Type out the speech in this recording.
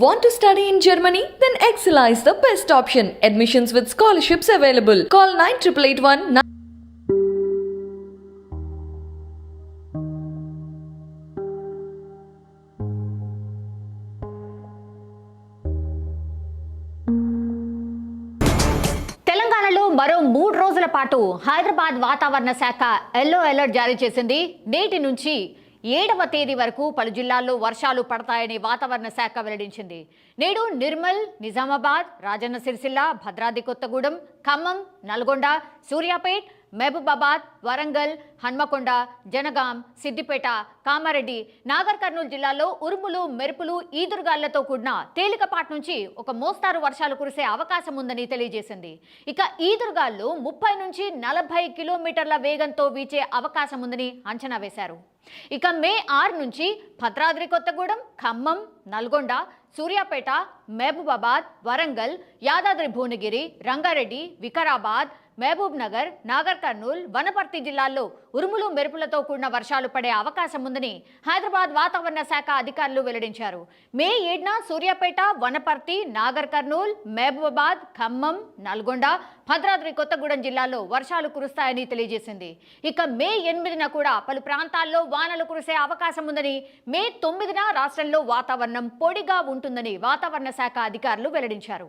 Want to study in Germany? Then Excella is the best option. Admissions with scholarships available. Call 9881 తెలంగాణలో మరో మూడు రోజుల పాటు హైదరాబాద్ వాతావరణ శాఖ ఎల్లో అలర్ట్ జారీ చేసింది నేటి నుంచి ఏడవ తేదీ వరకు పలు జిల్లాల్లో వర్షాలు పడతాయని వాతావరణ శాఖ వెల్లడించింది. నేడు నిర్మల్ నిజామాబాద్ రాజన్న సిరిసిల్ల భద్రాద్రి కొత్తగూడెం ఖమ్మం నల్గొండ సూర్యాపేట్ మహబూబాబాద్ వరంగల్ హన్మకొండ జనగాం సిద్దిపేట కామారెడ్డి నాగర్ కర్నూలు జిల్లాల్లో ఉరుములు మెరుపులు ఈదురుగాళ్ళతో కూడిన తేలికపాటి నుంచి ఒక మోస్తారు వర్షాలు కురిసే అవకాశం ఉందని తెలియజేసింది. ఇక ఈదురుగాళ్ళు ముప్పై నుంచి నలభై కిలోమీటర్ల వేగంతో వీచే అవకాశం ఉందని అంచనా వేశారు. ఇక మే ఆరు నుంచి భద్రాద్రి కొత్తగూడెం ఖమ్మం నల్గొండ సూర్యాపేట మహబూబాబాద్ వరంగల్ యాదాద్రి భువనగిరి రంగారెడ్డి వికారాబాద్ మహబూబ్ నగర్ నాగర్ కర్నూల్ వనపర్తి జిల్లాల్లో ఉరుములు మెరుపులతో కూడిన వర్షాలు పడే అవకాశం ఉందని హైదరాబాద్ వాతావరణ శాఖ అధికారులు వెల్లడించారు. మే ఏడున సూర్యాపేట వనపర్తి నాగర్ కర్నూల్ మహబూబాబాద్ ఖమ్మం నల్గొండ భద్రాద్రి కొత్తగూడెం జిల్లాల్లో వర్షాలు కురుస్తాయని తెలియజేసింది. ఇక మే ఎనిమిదిన కూడా పలు ప్రాంతాల్లో వానలు కురిసే అవకాశం ఉందని మే తొమ్మిదిన రాష్ట్రంలో వాతావరణం పొడిగా ఉంటుందని వాతావరణ శాఖ అధికారులు వెల్లడించారు.